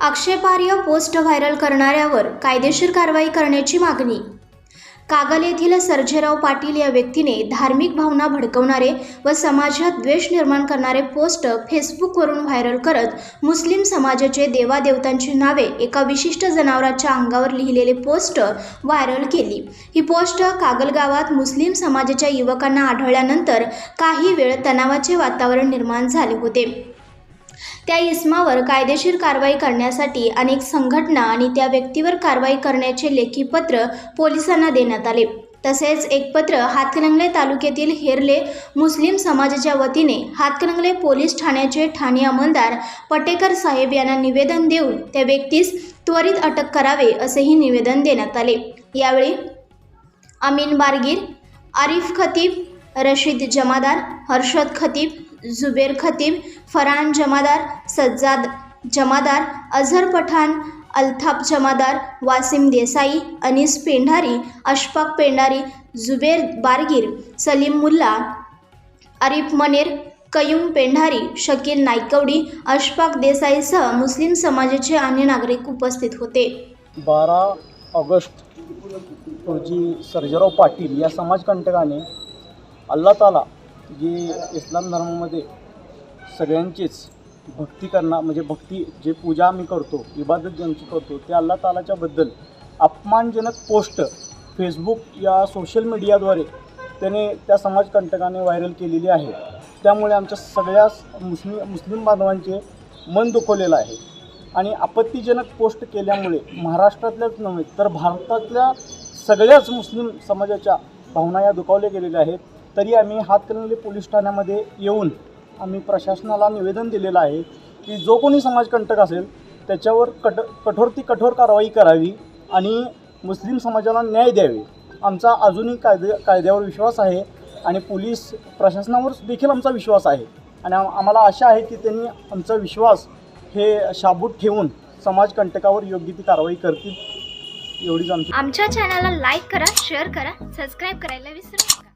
आक्षेपार्ह post viral करणाऱ्यावर कायदेशीर कारवाई करण्याची मागणी. कागल येथील सर्जेराव पाटील या व्यक्तीने धार्मिक भावना भडकवणारे व समाजात द्वेष निर्माण करणारे पोस्ट फेसबुकवरून व्हायरल करत मुस्लिम समाजाचे देवादेवतांची नावे एका विशिष्ट जनावराच्या अंगावर लिहिलेले पोस्ट व्हायरल केली. ही पोस्ट कागल गावात मुस्लिम समाजाच्या युवकांना आढळल्यानंतर काही वेळ तणावाचे वातावरण निर्माण झाले होते. त्या इसमावर कायदेशीर कारवाई करण्यासाठी अनेक संघटना आणि त्या व्यक्तीवर कारवाई करण्याचे लेखी पत्र पोलिसांना देण्यात आले. तसेच एक पत्र हातकणंगले तालुक्यातील हेरले मुस्लिम समाजाच्या वतीने हातकणंगले पोलीस ठाण्याचे ठाणे अंमलदार पटेकर साहेब यांना निवेदन देऊन त्या व्यक्तीस त्वरित अटक करावे असेही निवेदन देण्यात आले. यावेळी अमीन बारगीर आरिफ खतीब रशीद जमादार हर्षद खतीब जुबेर खतीब फरहान जमादार सज्जाद जमादार अझर पठाण अल्ताफ जमादार वासिम देसाई अनिस पेंढारी अशफाक पेंढारी जुबेर बारगीर सलीम मुल्ला आरिफ मनेर कयूम पेंढारी शकील नायकवडी अशफाक देसाईसह मुस्लिम समाजाचे अन्य नागरिक उपस्थित होते. बारा ऑगस्ट रोजी सर्जराव पाटील या समाजकंटकाने अल्ला ताला जे इस्लाम धर्मामध्ये सगळ्यांचीच भक्ती करणार म्हणजे भक्ती जे पूजा आम्ही करतो इबादत ज्यांची करतो ते अल्ला तालाच्याबद्दल अपमानजनक पोस्ट फेसबुक या सोशल मीडियाद्वारे त्याने त्या समाजकंटकाने व्हायरल केलेली आहे. त्यामुळे आमच्या सगळ्या मुस्लिम मुस्लिम बांधवांचे मन दुखवलेलं आहे. आणि आपत्तीजनक पोस्ट केल्यामुळे महाराष्ट्रातल्याच नव्हे तर भारतातल्या सगळ्याच मुस्लिम समाजाच्या भावना या दुखावल्या गेलेल्या आहेत. तरी आम्ही हातकणंगले पोलीस ठाण्यामध्ये येऊन आम्ही प्रशासनाला निवेदन दिलेलं आहे की जो कोणी समाजकंटक असेल त्याच्यावर कट कठोर ती कठोर कारवाई करावी आणि मुस्लिम समाजाला न्याय द्यावे. आमचा अजूनही कायदे कायद्यावर विश्वास आहे आणि पोलीस प्रशासनावर देखील आमचा विश्वास आहे. आणि आम्हाला आशा आहे की त्यांनी आमचा विश्वास हे शाबूत ठेवून समाजकंटकावर योग्य ती कारवाई करतील. एवढीच आमची आमच्या चॅनलला लाईक करा शेअर करा सबस्क्राईब करायला विसरू नका.